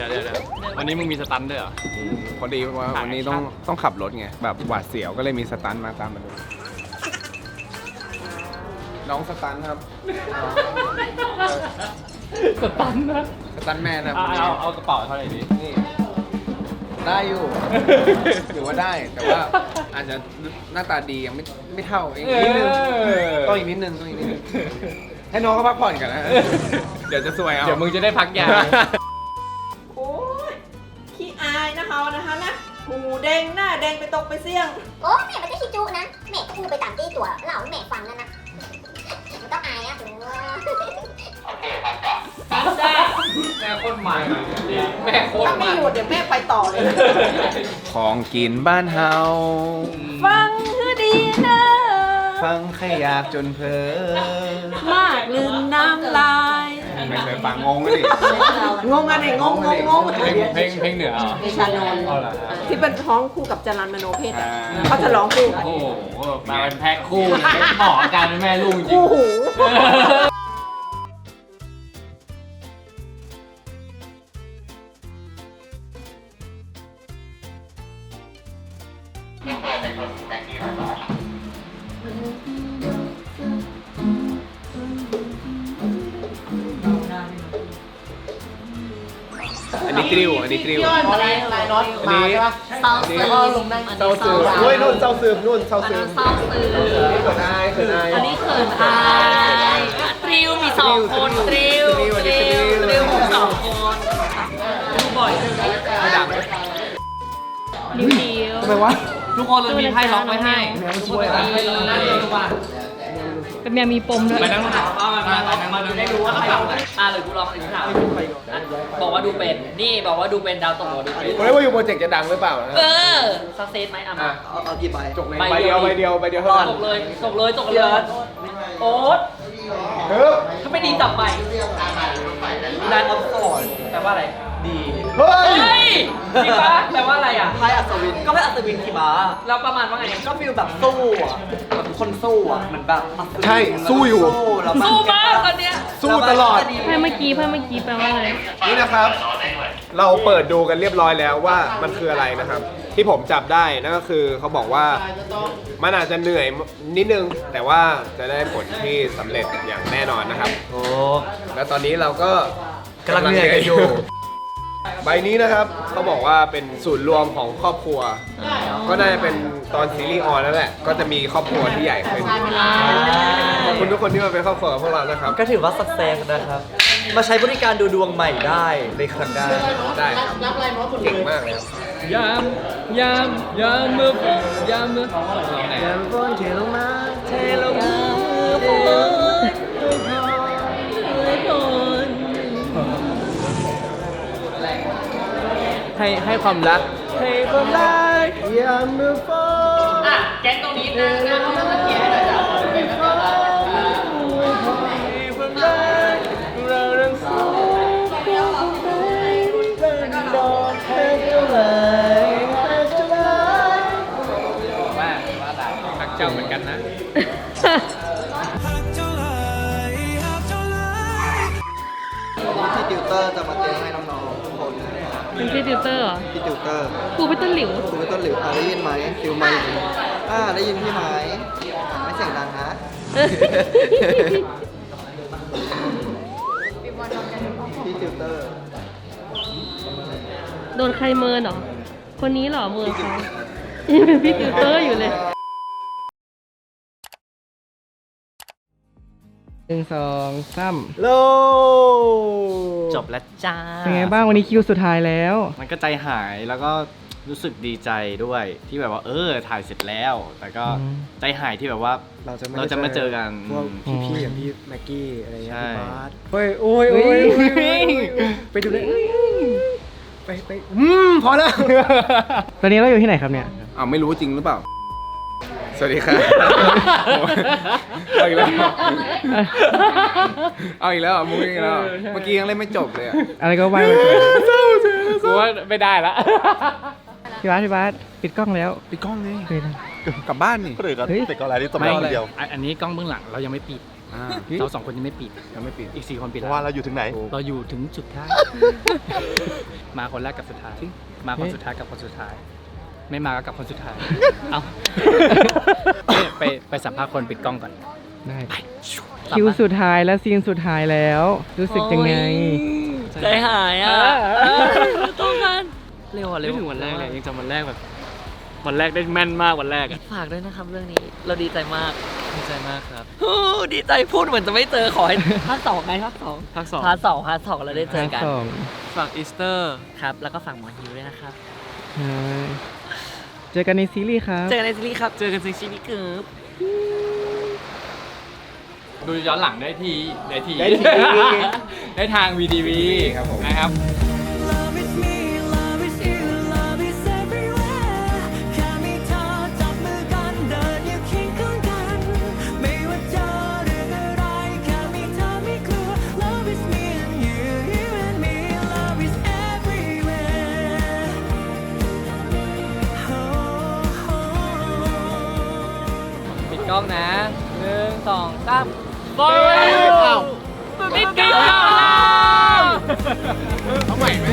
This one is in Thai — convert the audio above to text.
ดี๋ยวเดี๋ยวเดี๋ยววันนี้มึงมีสตันด้วยเหรอ พอดีว่าวันนี้ต้องต้องขับรถไงแบบหวาดเสียวก็เลยมีสตันท์มาตามมาดูน้องสตันท์ครับสตันนะสตันท์แมนครับเอาเอาเอากระเป๋าเท่าไหร่ดีนี่ได้อยู่ถือว่าได้แต่ว่าอาจจะหน้าตาดียังไม่ไม่เท่าเองนิดนึงต้องอีกนิดนึงต้องอีกนิดนึงให้น้องเขาพักผ่อนกันนะ เดี๋ยวจะสวยเอา เดี๋ยวมึงจะได้พักยาโอ้ยขี้อายนะ เฮานะคะนะหูแดงหน้าแดงไปตกไปเสี่ยง โอ้แม่มันก็ขี้จุนะแม่พูดไปตามที่ตัวเหล่าแม่ฟังนั่นนะมันต้องอายนะถึงว่าแม่โคตรมันแม่โคตรถ้าไม่มันหยุดเดี๋ยวแม่ไปต่อเลย ของกินบ้านเฮา ฟังคือดีนะ ฟังใครอยากจนเพอมากลืมน้ำลาย ไม่เคยฟังงงเลยดิ งงอันไหนงงงงงเพลงเพลงเพลงเหนือเหรอเดชานนท์เอาล่ะที่เป็นท้องคู่กับจรันมโนเพชรอะเขาจะร้องคู่กันโอ้โหมาเป็นแพ็คคู่เลยเหมาะกับการเป็นแม่ลูกจริงคู่หูอัน กริ้วอันนี้กริ้วอะไรอะไรน็อตมาใช่ปะเศร้าซึมเศร้าซึมเฮ้ยนู่นเศร้าซึมนู่นเศร้าอันซึนั้มนเศร้าซึมเขินอายเขินอายอันนี้เขินอายตริวมีสองคนตริวตริวตริวมีสองคนดูบ่อยไม่ดังนิ้วนิ้วทำไมวะทุกคนเรามีไพ่ล็อกไว้ให้ช่วยนั่งดูว่ากับ เมียมีปมด้วยไปนั่งมาเอามามามามาดูได้รู้ว่าใครล็อกไหนอ่าเลยกูลองอีกถามบอกว่าดูเป็น นี่บอกว่าดูเป็นดาวตกบอกว่าดูเป็นผมได้ว่าอยู่โปรเจกต์จะดังหรือเปล่านะ เออสักเซสไหมอะมา เอาเอากี่ใบจบในใบเดียวใบเดียวใบเดียวเท่านั้นตกเลยตกเลยตกเลย โอ๊ตเฮ้ยถ้าไม่ดีจับใหม่นานออฟโซนแปลว่าอะไร ดี เฮ้ย เฮ้ยจริงปะแปลว่าอะไรอะ ไพ่อัศวินก็ไม่อัศวินขี่ม้าเราประมาณว่าไง ก็ฟีลแบบสู้อะแบบคนสู้อะเหมือนแบบอัศวินใช่สู้อยู่สู้แล้วมันสู้มากตอนเนี้ย สู้ตลอดเพื่อนเมื่อกี้เพื่อนเมื่อกี้แปลว่าอะไร นี่นะครับ เราเปิดดูกันเรียบร้อยแล้วว่ามันคืออะไรนะครับ ที่ผมจับได้นั่นก็คือเขาบอกว่ามันอาจจะเหนื่อยนิดนึง แต่ว่าจะได้ผลที่สำเร็จอย่างแน่นอนนะครับ โอ้แล้วตอนนี้เราก็กำลังเหนื่อยกันอยู่ ใบนี้นะครับเขาบอกว่าเป็นศูนย์รวมของครอบครัว ก็น่าจะเป็นตอนซีรีส์ออนแล้วแหละ ก็จะมีครอบครัวที่ใหญ่ขึ้นขอบคุณทุกคนที่มาเป็นครอบครัวกับพวกเรานะครับก็ถือว่าสักเซสนะครับ มาใช้บริการดูดวงใหม่ได้ในครั้งหน้าได้ครับเก่งมากเลยครับยามยามยามมือยามมือไหนยามฝนเทลงมา ให้ให้ความรักให้ความรักยามมือฝนอะแก๊งตรงนี้นะนะเขาจะเกียร์ให้หน่อยจ้ะให้ความรักเราเรื่องสู้เป็นดอกแค่เท่าไหร่แค่เท่าไหร่ว่าว่าได้รักเจ้าเหมือนกันนะ ที่ติวเตอร์จะมาเตือนให้น้องๆทุกคน เป็นพี่ติวเตอร์เหรอที่ติวเตอร์ครูพี่ต้นหลิวคุณไม่ต้นหลิวอ่าได้ยินไหมฟิวไหมอ่าได้ยินพี่ไหมไม่เสียงดังนะพี่ติวเตอร์โดนใครเมินเหรอคนนี้เหรอเมินเขายังเป็นพี่ติวเตอร์อยู่เลย หนึ่งสองสามโลจบแล้วจ้าเป็นไงบ้างวันนี้คิวสุดท้ายแล้ว มันก็ใจหายแล้วก็รู้สึกดีใจด้วยที่แบบว่าเออถ่ายเสร็จแล้ว แต่ก็อืม ใจหายที่แบบว่า เราจะไม่เราจะไม่เจอกันพวกอืม พี่ๆอย่างพี่แม็กกี้อะไรเงี้ยใช่ พี่บาสเฮ้ยโอ้ยโอ้ยโอ้ยโอ้ยไปดูเลยไปไปอืมพอแล้ว ตอนนี้เราอยู่ที่ไหนครับเนี่ย อ้าวไม่รู้จริงหรือเปล่า สวัสดีครับเอาอีกแล้วเอาอีกแล้วอะมุ้งอีกแล้วอะเมื่อกี้ยังเล่นไม่จบเลยอะอะไรก็ว่าไปเถอะกูว่าไม่ได้ละ พี่บาสพี่บาสปิดกล้องแล้วปิดกล้องเลยเฮ้ยนะ กลับบ้านนี่เฮ้ยไม่อะไรอันนี้กล้องเบื้องหลังเรายังไม่ปิด อ่าเราสองคนยังไม่ปิด ยังไม่ปิดอีกสี่คนปิดเพแล้วราะว่าเราอยู่ถึงไหน เราอยู่ถึงสุดท้าย มาคนแรกกับสุดท้าย มาคนสุดท้ายกับคนสุดท้าย ไม่มาก็กับคนสุดท้าย เอา ไปไปสัมภาษณ์คนปิดกล้องก่อนได้คิวสุดท้ายและซีนสุดท้ายแล้ว รู้สึกยังไง ใจหายอะต้องกันเร็วอะเร็วไม่ถึงวันแรกเลยยังจำวันแรกแบบ วันแรกได้แม่นมากวันแรกอะฝากด้วยนะครับเรื่องนี้ เราดีใจมากดีใจมากครับฮู้ดีใจพูดเหมือนจะไม่เจอขอให้ภาคสองไงภาคสองภาคสองพาร์ทสองพาร์ทสองเราได้เจอกันสองฝากอีสเตอร์ครับ แล้วก็ฝากหมอฮิวด้วยนะครับใช่ เจอกันในซีรีส์ครับ เจอกันในซีรีส์ครับ เจอกันในซีรีส์เกิร์ฟดูย้อนหลังได้ที่ได้ที่ได้ที่ ได้ทาง VTV ครับผมนะครับปิ สองสามบอยไม่กินเอาใหม่ไหม